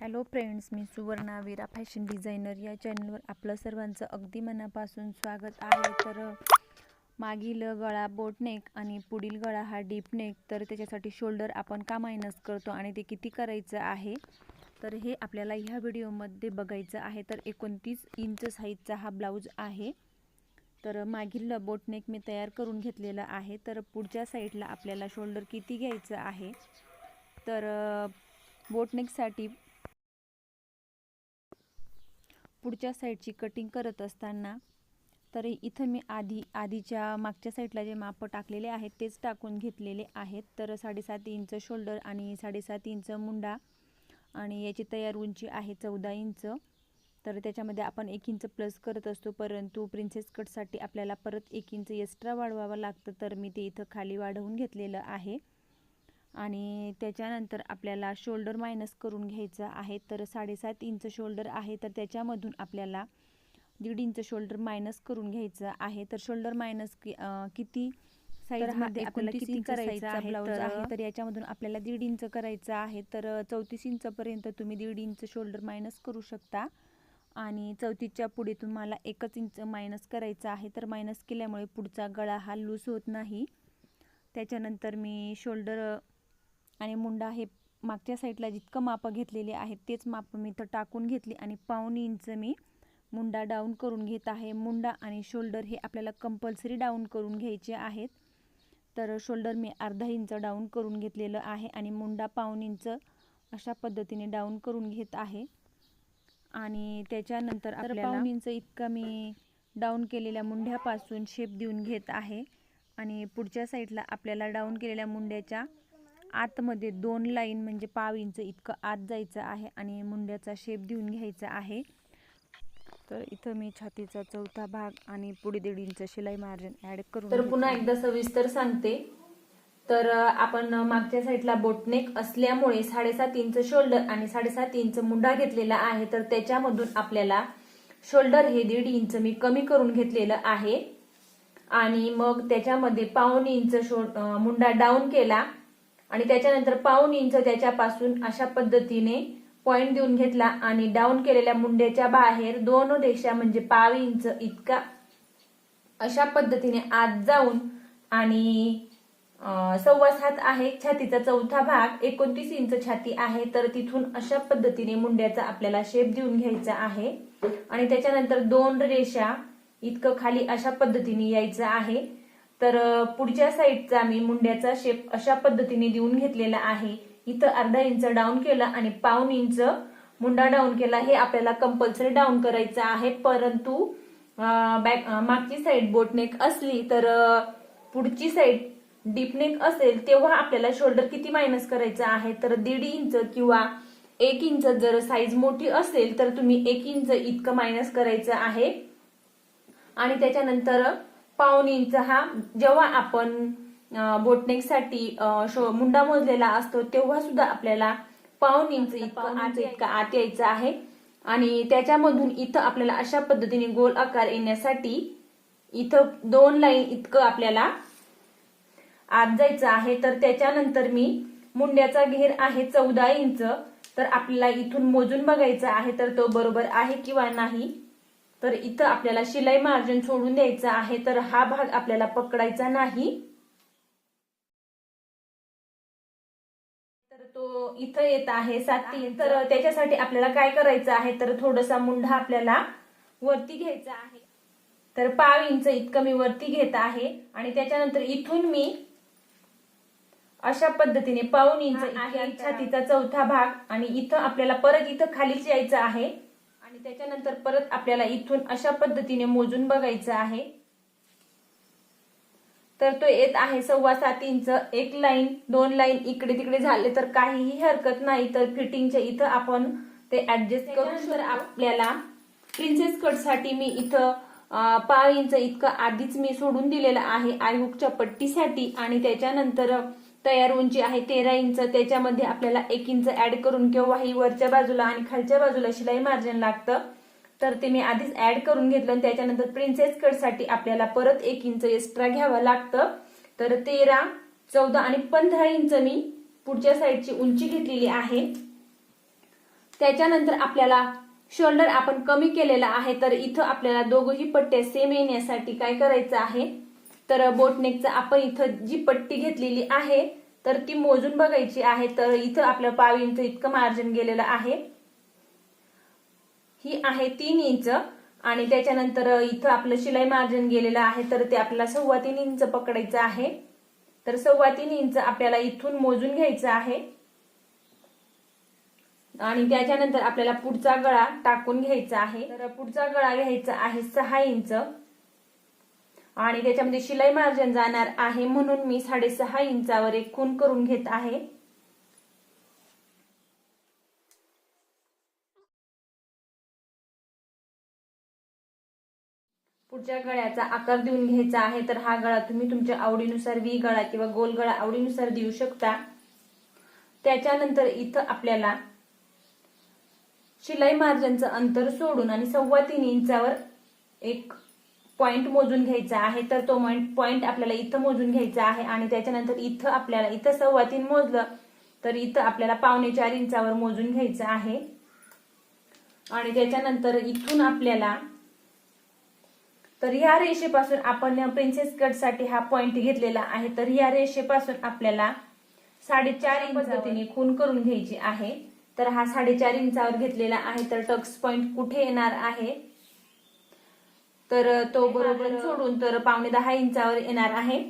Hello friends मी Suvarna Veera fashion designer या चॅनलवर आपलं सर्वांचं अगदी मनापासून स्वागत आहे. तर मागील गळा बोटनेक आणि पुढील गळा हा डीपनेक तर त्याच्यासाठी शोल्डर आपण का मायनस करतो आणि ते किती करायचं आहे? तर हे आपल्याला ह्या व्हिडिओमध्ये बघायचं आहे. तर एकोणतीस इंच साईजचा हा ब्लाऊज आहे. तर मागील बोटनेक मी तयार करून घेतलेलं आहे. तर पुढच्या साईडला आपल्याला शोल्डर किती घ्यायचं आहे? तर बोटनेकसाठी पुढच्या साईडची कटिंग करत असताना तर इथं मी आधी आधीच्या मागच्या साईडला जे माप टाकलेले आहेत तेच टाकून घेतलेले आहेत. तर साडेसात इंच शोल्डर आणि साडेसात इंच मुंडा आणि याची तयार उंची आहे चौदा इंच. तर त्याच्यामध्ये आपण एक इंच प्लस करत असतो परंतु प्रिन्सेस कटसाठी आपल्याला परत एक इंच एक्स्ट्रा वाढवावं लागतं तर मी ते इथं खाली वाढवून घेतलेलं आहे. आणि त्याच्यानंतर आपल्याला शोल्डर मायनस करून घ्यायचं आहे तर साडेसात इंच शोल्डर आहे तर त्याच्यामधून आपल्याला दीड इंच शोल्डर मायनस करून घ्यायचं आहे. तर शोल्डर मायनस कि किती साईजमध्ये आपल्याला किती करायचं आहे ब्लाऊज आहे तर याच्यामधून आपल्याला दीड इंच करायचं आहे तर चौतीस इंचपर्यंत तुम्ही दीड इंच शोल्डर मायनस करू शकता. आणि चौतीसच्या पुढे तुम्हाला एकच इंच मायनस करायचं आहे तर मायनस केल्यामुळे पुढचा गळा हा लूज होत नाही. त्याच्यानंतर मी शोल्डर आणि मुंडा हे मागच्या साईडला जितकं मापं घेतलेले आहेत तेच माप मी इथं टाकून घेतली आणि पाऊन इंच मी मुंडा डाऊन करून घेत आहे. मुंडा आणि शोल्डर हे आपल्याला कंपल्सरी डाऊन करून घ्यायचे आहेत. तर शोल्डर मी अर्धा इंच डाऊन करून घेतलेलं आहे आणि मुंडा पाऊन इंच अशा पद्धतीने डाऊन करून घेत आहे. आणि त्याच्यानंतर पाऊन इंच इतका मी डाऊन केलेल्या मुंड्यापासून शेप देऊन घेत आहे. आणि पुढच्या साईडला आपल्याला डाऊन केलेल्या मुंड्याच्या आतमध्ये दोन लाईन म्हणजे पाव इंच इतकं आत जायचं आहे आणि मुंड्याचा शेप देऊन घ्यायचा आहे. तर इथं मी छातीचा चौथा भाग आणि पुढे दीड इंच शिलाई मार्जिन ऍड करून तर पुन्हा एकदा सविस्तर सांगते. तर आपण मागच्या साईडला बोटनेक असल्यामुळे साडेसात इंच शोल्डर आणि साडेसात इंच मुंडा घेतलेला आहे. तर त्याच्यामधून आपल्याला शोल्डर हे दीड इंच मी कमी करून घेतलेलं आहे. आणि मग त्याच्यामध्ये पाऊन इंच शो मुंडा डाऊन केला. आणि त्याच्यानंतर पाऊन इंच त्याच्यापासून अशा पद्धतीने पॉइंट देऊन घेतला आणि डाऊन केलेल्या मुंड्याच्या बाहेर दोन रेषा म्हणजे पाव इंच इतका अशा पद्धतीने आत जाऊन आणि सव्वा सात आहे छातीचा चौथा भाग एकोणतीस इंच छाती आहे तर तिथून अशा पद्धतीने मुंड्याचा आपल्याला शेप देऊन घ्यायचा आहे. आणि त्याच्यानंतर दोन रेषा इतकं खाली अशा पद्धतीने यायचं आहे. तर पुढच्या साईडचा मी मुंड्याचा शेप अशा पद्धतीने देऊन घेतलेला आहे. इथं अर्धा इंच डाऊन केला आणि पाऊन इंच मुंडा डाऊन केला. हे आपल्याला कंपल्सरी डाऊन करायचं आहे. परंतु बॅक मागची साईड बोटनेक असली तर पुढची साईड डीपनेक असेल तेव्हा आपल्याला शोल्डर किती मायनस करायचं आहे? तर दीड इंच किंवा एक इंच जर साईज मोठी असेल तर तुम्ही एक इंच इतकं मायनस करायचं आहे. आणि त्याच्यानंतर पाऊन इंच हा. जेव्हा आपण बोटनेकसाठी मुंडा मोजलेला असतो तेव्हा सुद्धा आपल्याला पाऊन इंच इतकं आत इतका आत यायचं आहे. आणि त्याच्यामधून इथं आपल्याला अशा पद्धतीने गोल आकार येण्यासाठी इथं दोन लाईन इतकं आपल्याला आत जायचं आहे. तर त्याच्यानंतर मी मुंड्याचा घेर आहे चौदा इंच. तर आपल्याला इथून मोजून बघायचं आहे तर तो बरोबर आहे किंवा नाही? तर इथं आपल्याला शिलाई मार्जिन सोडून द्यायचं आहे. तर हा भाग आपल्याला पकडायचा नाही. तर तो इथं येत आहे सात तीन. तर त्याच्यासाठी आपल्याला काय करायचं आहे? तर थोडासा मुंढा आपल्याला वरती घ्यायचा आहे. तर पाव इंच इतकं मी वरती घेत आहे. आणि त्याच्यानंतर इथून मी अशा पद्धतीने पाऊन इंच छातीचा चौथा भाग आणि इथं आपल्याला परत इथं खालीच यायचं आहे. आणि त्याच्यानंतर परत आपल्याला इथून अशा पद्धतीने मोजून बघायचं आहे. तर तो येत आहे सव्वा सात इंच एक लाईन दोन लाईन इकडे तिकडे झाले तर काहीही हरकत नाही. तर फिटिंगच्या इथं आपण ते ऍडजस्ट करून तर आपल्याला प्रिन्सेस कटसाठी मी इथं पाव इंच इतकं आधीच मी सोडून दिलेलं आहे. आयहुकच्या पट्टीसाठी आणि त्याच्यानंतर तयार उंची आहे तेरा इंच. त्याच्यामध्ये आपल्याला एक इंच ऍड करून केव्हाही वरच्या बाजूला आणि खालच्या बाजूला शिलाई मार्जिन लागतं. तर ते मी आधीच ऍड करून घेतलं आणि त्याच्यानंतर प्रिन्सेस कटसाठी आपल्याला परत एक इंच एक्स्ट्रा घ्यावं लागतं. तर तेरा चौदा आणि पंधरा इंच मी पुढच्या साईडची उंची घेतलेली आहे. त्याच्यानंतर आपल्याला शोल्डर आपण कमी केलेला आहे. तर इथं आपल्याला दोघंही पट्ट्या सेम येण्यासाठी काय करायचं आहे? तर बोटनेकचं आपण इथं जी पट्टी घेतलेली आहे तर ती मोजून बघायची आहे. तर इथं आपलं पाव इंच इतकं मार्जिन गेलेलं आहे. ही आहे तीन इंच आणि त्याच्यानंतर इथं आपलं शिलाई मार्जिन गेलेलं आहे तर ते आपल्याला सव्वा तीन इंच पकडायचं आहे. तर सव्वा तीन इंच आपल्याला इथून मोजून घ्यायचं आहे. आणि त्याच्यानंतर आपल्याला पुढचा गळा टाकून घ्यायचा आहे. तर पुढचा गळा घ्यायचा आहे सहा इंच. आणि त्याच्यामध्ये शिलाई मार्जिन जाणार आहे म्हणून मी साडेसहा इंचावर एक खून करून घेत आहे. पुढच्या गळ्याचा आकार देऊन घ्यायचा आहे तर हा गळा तुम्ही तुमच्या आवडीनुसार वी गळा किंवा गोल गळा आवडीनुसार देऊ शकता. त्याच्यानंतर इथं आपल्याला शिलाई मार्जिनचं अंतर सोडून आणि सव्वा तीन इंचावर एक पॉइंट मोजून घ्यायचा आहे तर तो पॉइंट आपल्याला इथं मोजून घ्यायचा आहे आणि त्याच्यानंतर इथं आपल्याला इथं सव्वा तीन मोजलं तर इथं आपल्याला पावणे चार इंचावर मोजून घ्यायचं आहे. आणि त्याच्यानंतर इथून आपल्याला तर या रेषेपासून आपण प्रिन्सेस कटसाठी हा पॉइंट घेतलेला आहे. तर या रेषेपासून आपल्याला साडेचार इंच पद्धतीने खून करून घ्यायची आहे. तर हा साडेचार इंचावर घेतलेला आहे. तर टक्स पॉइंट कुठे येणार आहे? तर तो बरोबर सोडून तर पावणे दहा इंचावर येणार आहे.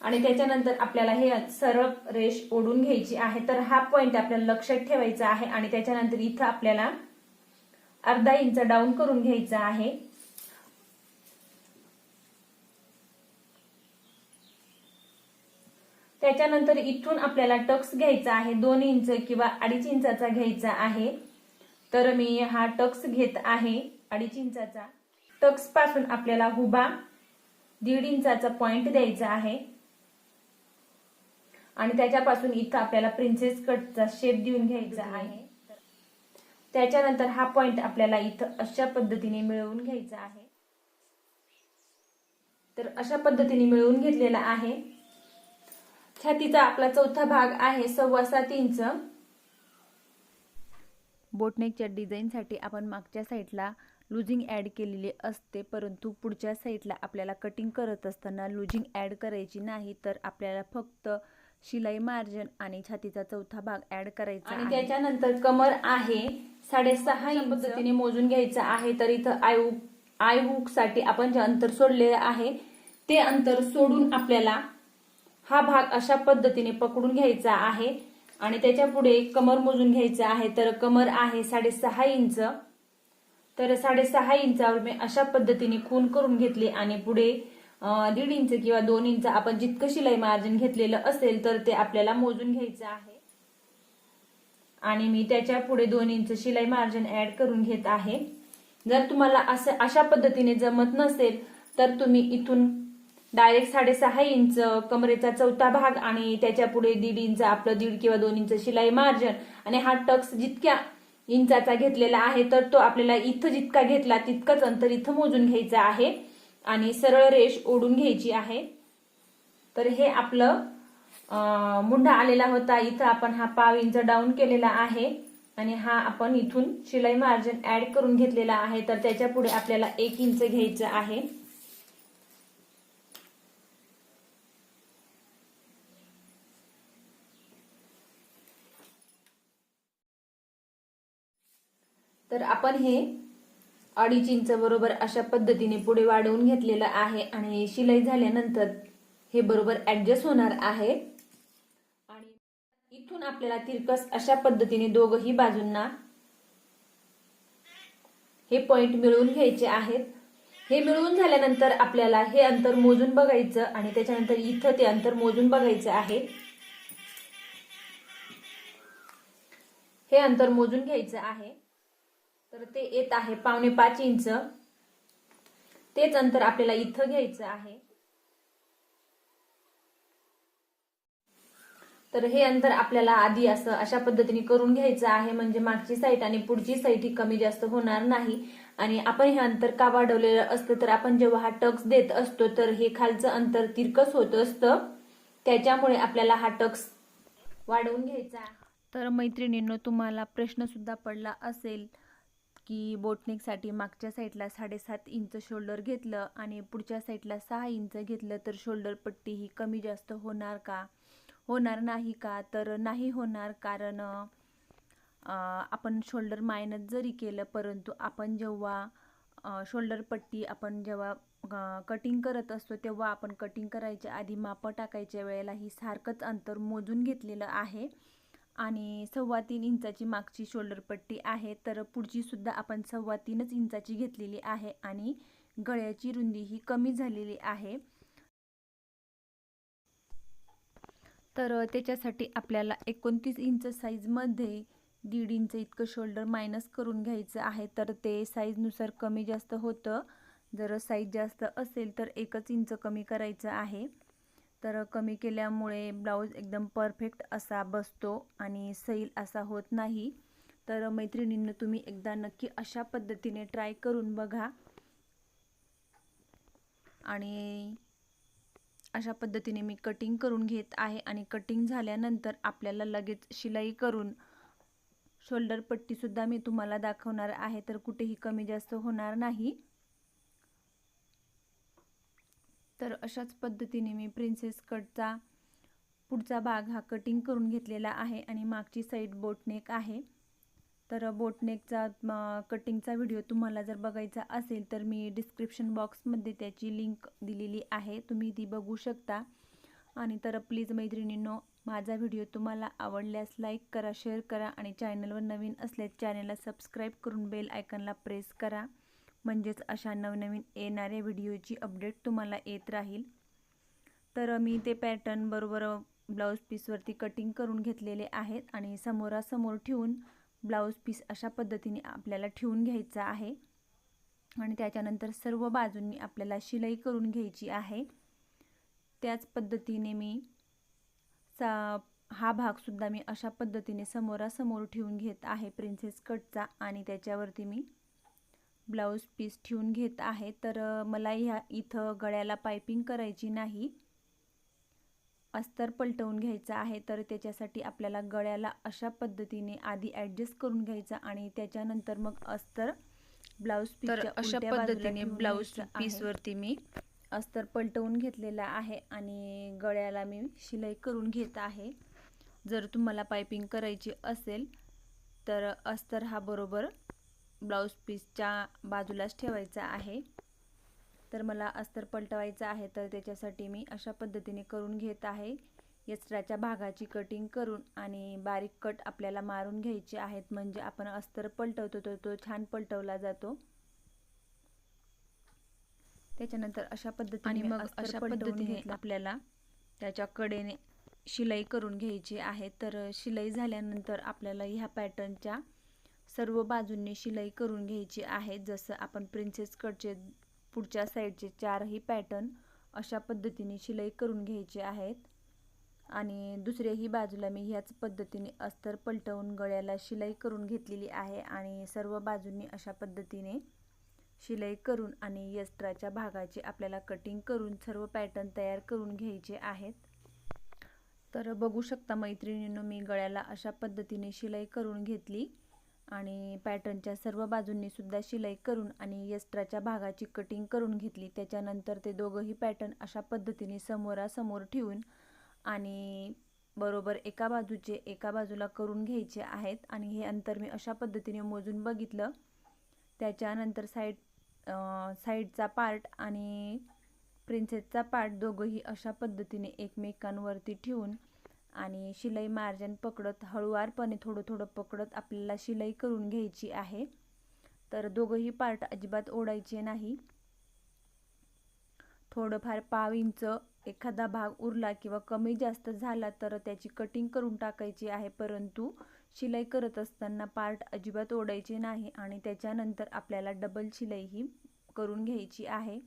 आणि त्याच्यानंतर आपल्याला हे सरळ रेष ओढून घ्यायची आहे. तर हा पॉइंट आपल्याला लक्षात ठेवायचा आहे. आणि त्याच्यानंतर इथं आपल्याला अर्धा इंच डाऊन करून घ्यायचा आहे. त्याच्यानंतर इथून आपल्याला टक्स घ्यायचा आहे. दोन इंच किंवा अडीच इंचाचा घ्यायचा आहे. तर मी हा टक्स घेत आहे. अडीच इंचाचा. टक्सपासून आपल्याला हुबा दीड इंचाचा पॉइंट द्यायचा आहे. आणि त्याच्यापासून इथं आपल्याला प्रिन्सेस कटचा शेप देऊन घ्यायचा आहे. त्याच्यानंतर हा पॉइंट आपल्याला इथं अशा पद्धतीने मिळवून घ्यायचा आहे. तर अशा पद्धतीने मिळवून घेतलेला आहे. छातीचा आपला चौथा भाग आहे सव्वा सात इंच. बोटनेकच्या डिझाईनसाठी आपण मागच्या साईडला लुजिंग ॲड केलेली असते परंतु पुढच्या साईडला आपल्याला कटिंग करत असताना लुजिंग ॲड करायची नाही तर आपल्याला फक्त शिलाई मार्जिन आणि छातीचा चौथा भाग ॲड करायचा आणि आहे. त्याच्यानंतर कमर आहे साडेसहा इंच पद्धतीने मोजून घ्यायचं आहे तर इथं आय हुक आय हुकसाठी आपण जे अंतर सोडलेलं आहे ते अंतर सोडून आपल्याला हा भाग अशा पद्धतीने पकडून घ्यायचा आहे. आणि त्याच्या पुढे कमर मोजून घ्यायचं आहे तर कमर आहे साडेसहा इंच. तर साडेसहा इंचावर मी अशा पद्धतीने खून करून घेतली आणि पुढे दीड इंच किंवा दोन इंच आपण जितकं शिलाई मार्जिन घेतलेलं असेल तर ते आपल्याला मोजून घ्यायचं आहे. आणि मी त्याच्या पुढे दोन इंच शिलाई मार्जिन ऍड करून घेत आहे. जर तुम्हाला असं अशा पद्धतीने जमत नसेल तर तुम्ही इथून डायरेक्ट साडेसहा इंच कमरेचा चौथा भाग आणि त्याच्या पुढे दीड इंच आपलं दीड किंवा दोन इंच शिलाई मार्जिन आणि हा टक्स जितक्या इंचाचा घेतलेला आहे तर तो आपल्याला इथं जितका घेतला तितकंच अंतर इथं मोजून घ्यायचं आहे. आणि सरळ रेष ओढून घ्यायची आहे. तर हे आपलं मुंडा आलेला होता. इथं आपण हा पाव इंच डाऊन केलेला आहे. आणि हा आपण इथून शिलाई मार्जिन ऍड करून घेतलेला आहे. तर त्याच्या पुढे आपल्याला एक इंच घ्यायचं आहे. तर आपण हे अडीच इंच बरोबर अशा पद्धतीने पुढे वाढवून घेतलेलं आहे आणि शिलाई झाल्यानंतर हे बरोबर ऍडजस्ट होणार आहे. आणि इथून आपल्याला तिरकस अशा पद्धतीने दोघही बाजूंना हे पॉइंट मिळवून घ्यायचे आहेत. हे मिळवून झाल्यानंतर आपल्याला हे अंतर मोजून बघायचं आणि त्याच्यानंतर इथं ते अंतर मोजून बघायचं आहे. हे अंतर मोजून घ्यायचं आहे. तर ते येत आहे पावणे पाच इंच. तेच अंतर आपल्याला इथं घ्यायचं आहे. तर हे अंतर आपल्याला आधी असं अशा पद्धतीने करून घ्यायचं आहे म्हणजे मागची साईड आणि पुढची साईड ही कमी जास्त होणार नाही. आणि आपण हे अंतर का वाढवलेलं असतं? तर आपण जेव्हा हा टक्स देत असतो तर हे खालचं अंतर तिरकस होत असतं. त्याच्यामुळे आपल्याला हा टक्स वाढवून घ्यायचा तर मैत्रिणींनो तुम्हाला प्रश्नसुद्धा पडला असेल की बोटनेकसाठी मागच्या साईडला साडेसात इंच शोल्डर घेतलं आणि पुढच्या साईडला सहा इंच घेतलं तर शोल्डर पट्टी ही कमी जास्त होणार का? होणार नाही का? तर नाही होणार कारण आपण शोल्डर मायनस जरी केलं परंतु आपण जेव्हा शोल्डर पट्टी आपण जेव्हा कटिंग करत असतो तेव्हा आपण कटिंग करायच्या आधी मापं टाकायच्या वेळेला ही सारखंच अंतर मोजून घेतलेलं आहे. आणि सव्वा तीन इंचाची मागची शोल्डर पट्टी आहे. तर पुढची सुद्धा आपण सव्वा तीनच इंचाची घेतलेली आहे आणि गळ्याची रुंदी ही कमी झालेली आहे. तर त्याच्यासाठी आपल्याला एकोणतीस इंच साईजमध्ये दीड इंच इतकं शोल्डर मायनस करून घ्यायचं आहे. तर ते साईजनुसार कमी जास्त होतं. जर साईज जास्त असेल तर एकच इंच कमी करायचं आहे. तर कमी केल्यामुळे ब्लाऊज एकदम परफेक्ट असा बसतो आणि सैल असा होत नाही. तर मैत्रिणींना तुम्ही एकदा नक्की अशा पद्धतीने ट्राय करून बघा. आणि अशा पद्धतीने मी कटिंग करून घेत आहे आणि कटिंग झाल्यानंतर आपल्याला लगेच शिलाई करून शोल्डर पट्टीसुद्धा मी तुम्हाला दाखवणार आहे तर कुठेही कमी जास्त होणार नाही. तर अशाच पद्धतीने मी प्रिन्सेस कटचा पुढचा भाग हा कटिंग करून घेतलेला आहे आणि मागची साईड बोटनेक आहे. तर बोटनेकचा कटिंगचा व्हिडिओ तुम्हाला जर बघायचा असेल तर मी डिस्क्रिप्शन बॉक्समध्ये त्याची लिंक दिलेली आहे. तुम्ही ती बघू शकता. आणि तर प्लीज मैत्रिणींनो माझा व्हिडिओ तुम्हाला आवडल्यास लाईक करा शेअर करा आणि चॅनलवर नवीन असल्यास चॅनलला सबस्क्राईब करून बेल आयकनला प्रेस करा. म्हणजेच अशा नवनवीन येणाऱ्या व्हिडिओची अपडेट तुम्हाला येत राहील. तर मी ते पॅटर्न बरोबर ब्लाऊज पीसवरती कटिंग करून घेतलेले आहेत आणि समोरासमोर ठेवून ब्लाऊज पीस अशा पद्धतीने आपल्याला ठेवून घ्यायचा आहे. आणि त्याच्यानंतर सर्व बाजूंनी आपल्याला शिलाई करून घ्यायची आहे. त्याच पद्धतीने मी सा हा भागसुद्धा मी अशा पद्धतीने समोरासमोर ठेवून घेत आहे प्रिन्सेस कटचा. आणि त्याच्यावरती मी ब्लाऊज पीस ठेवून घेत आहे. तर मला ह्या इथं गळ्याला पायपिंग करायची नाही. अस्तर पलटवून घ्यायचं आहे. तर त्याच्यासाठी आपल्याला गळ्याला अशा पद्धतीने आधी ॲडजस्ट करून घ्यायचा आणि त्याच्यानंतर मग अस्तर ब्लाऊज तर अशा पद्धतीने ब्लाऊज पीसवरती मी अस्तर पलटवून घेतलेला आहे आणि गळ्याला मी शिलाई करून घेत आहे. जर तुम्हाला पायपिंग करायची असेल तर अस्तर हा बरोबर ब्लाऊज पीसच्या बाजूलाच ठेवायचा आहे. तर मला अस्तर पलटवायचं आहे तर त्याच्यासाठी मी अशा पद्धतीने करून घेत आहे. यस्त्राच्या भागाची कटिंग करून आणि बारीक कट आपल्याला मारून घ्यायचे आहेत. म्हणजे आपण अस्तर पलटवतो तर तो छान पलटवला जातो. त्याच्यानंतर अशा पद्धतीने मग अशा पद्धतीने आपल्याला त्याच्या कडेने शिलाई करून घ्यायची आहे. तर शिलाई झाल्यानंतर आपल्याला ह्या पॅटर्नच्या सर्व बाजूंनी शिलाई करून घ्यायची आहे. जसं आपण प्रिन्सेस कटचे पुढच्या साईडचे चारही पॅटर्न अशा पद्धतीने शिलाई करून घ्यायचे आहेत. आणि दुसऱ्याही बाजूला मी ह्याच पद्धतीने अस्तर पलटवून गळ्याला शिलाई करून घेतलेली आहे आणि सर्व बाजूंनी अशा पद्धतीने शिलाई करून आणि यस्त्राच्या भागाची आपल्याला कटिंग करून सर्व पॅटर्न तयार करून घ्यायचे आहेत. तर बघू शकता मैत्रिणींनो मी गळ्याला अशा पद्धतीने शिलाई करून घेतली. आणि पॅटर्नच्या सर्व बाजूंनी सुद्धा शिलाई करून आणि यस्त्राच्या भागाची कटिंग करून घेतली. त्याच्यानंतर ते दोघंही पॅटर्न अशा पद्धतीने समोरासमोर ठेवून आणि बरोबर एका बाजूचे एका बाजूला करून घ्यायचे आहेत. आणि हे अंतर मी अशा पद्धतीने मोजून बघितलं. त्याच्यानंतर साईड साईडचा पार्ट आणि प्रिन्सेसचा पार्ट दोघंही अशा पद्धतीने एकमेकांवरती ठेवून आणि शिलाई मार्जन पकडत हळूवारपणे थोडं थोडं पकडत आपल्याला शिलाई करून घ्यायची आहे. तर दोघंही पार्ट अजिबात ओढायचे नाही. थोडंफार पाव इंच एखादा भाग उरला किंवा कमी जास्त झाला तर त्याची कटिंग करून टाकायची आहे. परंतु शिलाई करत असताना पार्ट अजिबात ओढायचे नाही आणि त्याच्यानंतर आपल्याला डबल शिलाई ही करून घ्यायची आहे.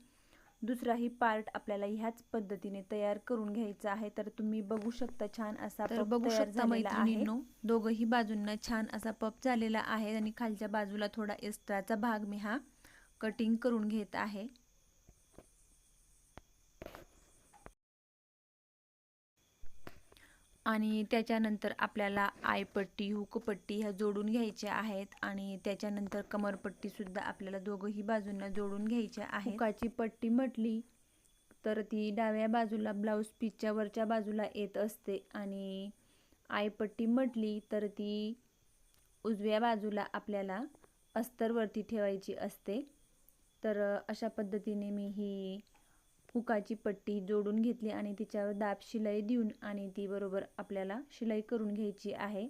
दुसराही पार्ट आपल्याला ह्याच पद्धतीने तयार करून घ्यायचा आहे तर तुम्ही बघू शकता छान असा तर बघू शकता. मैत्रिणींनो दोघंही बाजूंना छान असा पप झालेला आहे आणि खालच्या बाजूला थोडा एक्स्ट्राचा भाग मी हा कटिंग करून घेत आहे आणि त्याच्यानंतर आपल्याला आयपट्टी हुकपट्टी ह्या जोडून घ्यायच्या आहेत आणि त्याच्यानंतर कमरपट्टीसुद्धा आपल्याला दोघंही बाजूंना जोडून घ्यायच्या आहे हुकाची पट्टी म्हटली तर ती डाव्या बाजूला ब्लाऊज पीसच्या वरच्या बाजूला येत असते आणि आयपट्टी म्हटली तर ती उजव्या बाजूला आपल्याला अस्तरवरती ठेवायची असते. तर अशा पद्धतीने मी ही हुकाची पट्टी जोडून घेतली आणि तिच्यावर दाब शिलाई देऊन आणि ती बरोबर आपल्याला शिलाई करून घ्यायची आहे.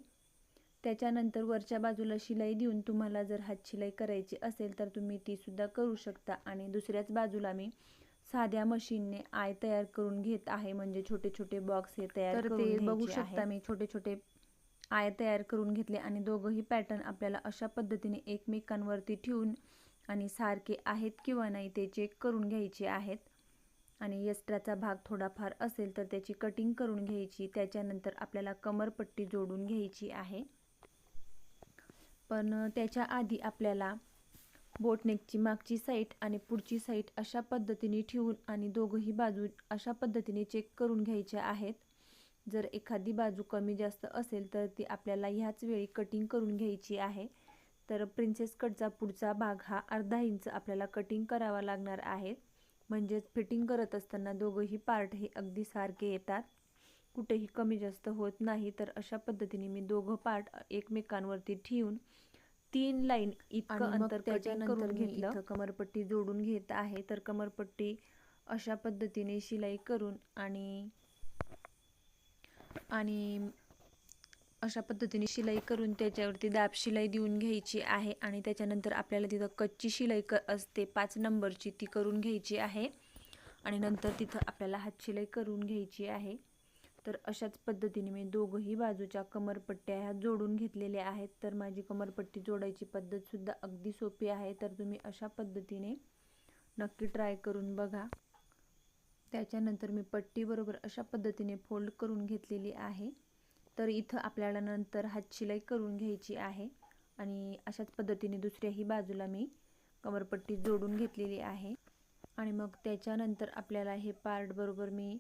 त्याच्यानंतर वरच्या बाजूला शिलाई देऊन तुम्हाला जर हात शिलाई करायची असेल तर तुम्ही ती सुद्धा करू शकता. आणि दुसऱ्याच बाजूला मी साध्या मशीनने आय तयार करून घेत आहे. म्हणजे छोटे छोटे बॉक्स हे तयार ते बघू. शकता मी छोटे छोटे आय तयार करून घेतले आणि दोघंही पॅटर्न आपल्याला अशा पद्धतीने एकमेकांवरती ठेवून आणि सारखे आहेत किंवा नाही ते चेक करून घ्यायचे आहेत. आणि यस्ट्राचा भाग थोडाफार असेल तर त्याची कटिंग करून घ्यायची. त्याच्यानंतर आपल्याला कमरपट्टी जोडून घ्यायची आहे. पण त्याच्या आधी आपल्याला बोटनेकची मागची साईट आणि पुढची साईट अशा पद्धतीने ठेवून आणि दोघंही बाजू अशा पद्धतीने चेक करून घ्यायच्या आहेत. जर एखादी बाजू कमी जास्त असेल तर ती आपल्याला ह्याच वेळी कटिंग करून घ्यायची आहे. तर प्रिन्सेस कटचा पुढचा भाग हा अर्धा इंच आपल्याला कटिंग करावा लागणार आहे. म्हणजेच फिटिंग करत असताना दोघंही पार्ट हे अगदी सारखे येतात. कुठेही कमी जास्त होत नाही तर अशा पद्धतीने मी दोघं पार्ट एकमेकांवरती ठेवून तीन लाईन इतकं अंतर त्याच्यानंतर घेतलं. कमरपट्टी जोडून घेत आहे तर कमरपट्टी अशा पद्धतीने शिलाई करून आणि आणि अशा पद्धतीने शिलाई करून त्याच्यावरती दाब शिलाई देऊन घ्यायची आहे आणि त्याच्यानंतर आपल्याला तिथं कच्ची शिलाई क असते पाच नंबरची ती करून घ्यायची आहे. आणि नंतर तिथं आपल्याला हात शिलाई करून घ्यायची आहे. तर अशाच पद्धतीने मी दोघंही बाजूच्या कमरपट्ट्या ह्या जोडून घेतलेल्या आहेत. तर माझी कमरपट्टी जोडायची पद्धतसुद्धा अगदी सोपी आहे. तर तुम्ही अशा पद्धतीने नक्की ट्राय करून बघा. त्याच्यानंतर मी पट्टीबरोबर अशा पद्धतीने फोल्ड करून घेतलेली आहे. तर इथं आपल्याला नंतर हात शिलाई करून घ्यायची आहे. आणि अशाच पद्धतीने दुसऱ्याही बाजूला मी कमरपट्टी जोडून घेतलेली आहे. आणि मग त्याच्यानंतर आपल्याला हे पार्ट बरोबर मी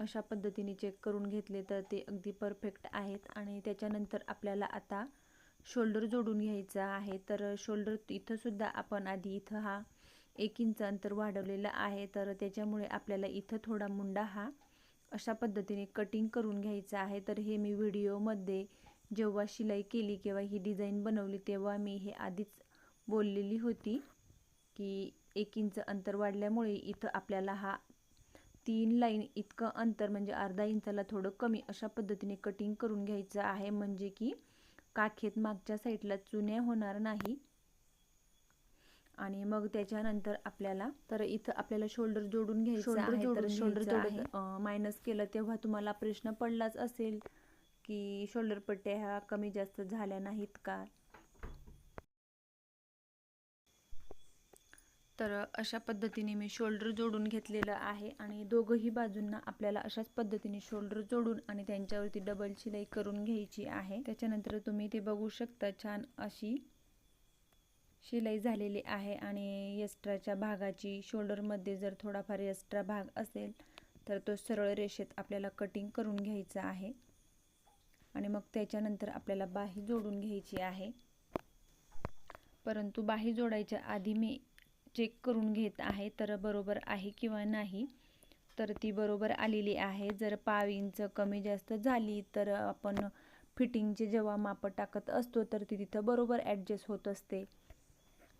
अशा पद्धतीने चेक करून घेतले तर ते अगदी परफेक्ट आहेत. आणि त्याच्यानंतर आपल्याला आता शोल्डर जोडून घ्यायचा आहे. तर शोल्डर इथंसुद्धा आपण आधी इथं हा एक इंच अंतर वाढवलेलं आहे. तर त्याच्यामुळे आपल्याला इथं थोडा मुंडा हा अशा पद्धतीने कटिंग करून घ्यायचं आहे. तर हे मी व्हिडिओमध्ये जेव्हा शिलाई केली किंवा ही डिझाईन बनवली तेव्हा मी हे आधीच बोललेली होती की एक इंच अंतर वाढल्यामुळे इथं आपल्याला हा तीन लाईन इतकं अंतर म्हणजे अर्धा इंचाला थोडं कमी अशा पद्धतीने कटिंग करून घ्यायचं आहे. म्हणजे की काखेत मागच्या साईडला चुन्या होणार नाही. आणि मग त्याच्यानंतर आपल्याला तर इथं आपल्याला शोल्डर जोडून घ्यायचं शोल्डर मायनस केलं तेव्हा तुम्हाला प्रश्न पडलाच असेल की शोल्डर पट्ट्या ह्या कमी जास्त झाल्या नाहीत का? तर अशा पद्धतीने मी शोल्डर जोडून घेतलेलं आहे आणि दोघंही बाजूंना आपल्याला अशाच पद्धतीने शोल्डर जोडून आणि त्यांच्यावरती डबल शिलाई करून घ्यायची आहे. त्याच्यानंतर तुम्ही ते बघू शकता छान अशी शिलाई झालेली आहे आणि यस्ट्राच्या भागाची शोल्डरमध्ये जर थोडाफार यस्ट्रा भाग असेल तर तो सरळ रेषेत आपल्याला कटिंग करून घ्यायचा आहे. आणि मग त्याच्यानंतर आपल्याला बाही जोडून घ्यायची आहे. परंतु बाही जोडायच्या आधी मी चेक करून घेत आहे तर बरोबर आहे किंवा नाही तर ती बरोबर आलेली आहे. जर पाव इंच कमी जास्त झाली तर आपण फिटिंगचे जेव्हा मापं टाकत असतो तर ती तिथं बरोबर ॲडजस्ट होत असते.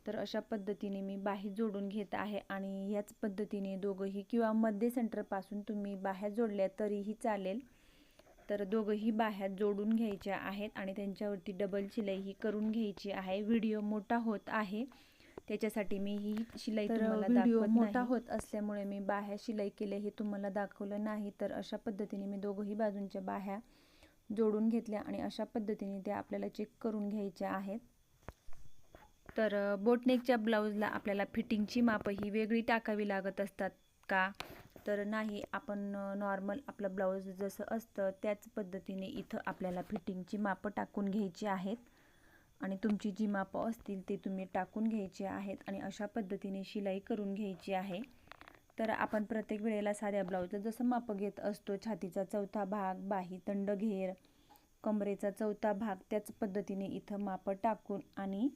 तर अशा पद्धतीने मी बाही जोडून घेत आहे आणि याच पद्धतीने दोघंही किंवा मध्य सेंटरपासून तुम्ही बाह्या जोडल्या तरीही चालेल. तर दोघंही बाह्या जोडून घ्यायच्या आहेत आणि त्यांच्यावरती डबल शिलाई ही करून घ्यायची आहे. व्हिडिओ मोठा होत आहे. त्याच्यासाठी मी ही शिलाई तर तुम्हाला व्हिडिओ मोठा. होत असल्यामुळे मी बाह्या शिलाई केले हे तुम्हाला दाखवलं नाही. तर अशा पद्धतीने मी दोघंही बाजूंच्या बाह्या जोडून घेतल्या आणि अशा पद्धतीने त्या आपल्याला चेक करून घ्यायच्या आहेत. तर बोटनेकच्या ब्लाऊजला आपल्याला फिटिंगची मापं ही वेगळी टाकावी लागत असतात का? तर नाही आपण नॉर्मल आपलं ब्लाऊज जसं असतं त्याच पद्धतीने इथं आपल्याला फिटिंगची मापं टाकून घ्यायची आहेत. आणि तुमची जी मापं असतील ते तुम्ही टाकून घ्यायची आहेत आणि अशा पद्धतीने शिलाई करून घ्यायची आहे. तर आपण प्रत्येक वेळेला साध्या ब्लाऊजचं जसं मापं घेत असतो छातीचा चौथा भाग बाही तंड घेर कमरेचा चौथा भाग त्याच पद्धतीने इथं मापं टाकून आणि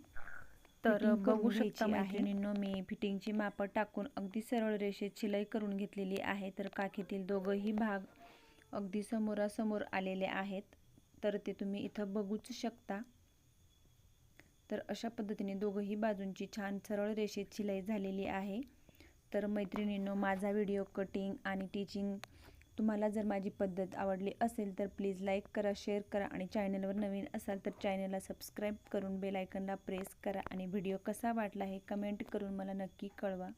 तर बघू शकता. मैत्रिणींनो मी फिटिंगची मापं टाकून अगदी सरळ रेषेत शिलाई करून घेतलेली आहे. तर काखेतील दोघंही भाग अगदी समोरासमोर आलेले आहेत. तर ते तुम्ही इथं बघूच शकता. तर अशा पद्धतीने दोघंही बाजूंची छान सरळ रेषेत शिलाई झालेली आहे. तर मैत्रिणींनो माझा व्हिडिओ कटिंग आणि टीचिंग तुम्हाला जर माझी पद्धत आवडली असेल तर प्लीज लाईक करा शेअर करा आणि चॅनलवर नवीन असाल तर चॅनलला सबस्क्राईब करून बेलायकनला प्रेस करा आणि व्हिडिओ कसा वाटला हे कमेंट करून मला नक्की कळवा.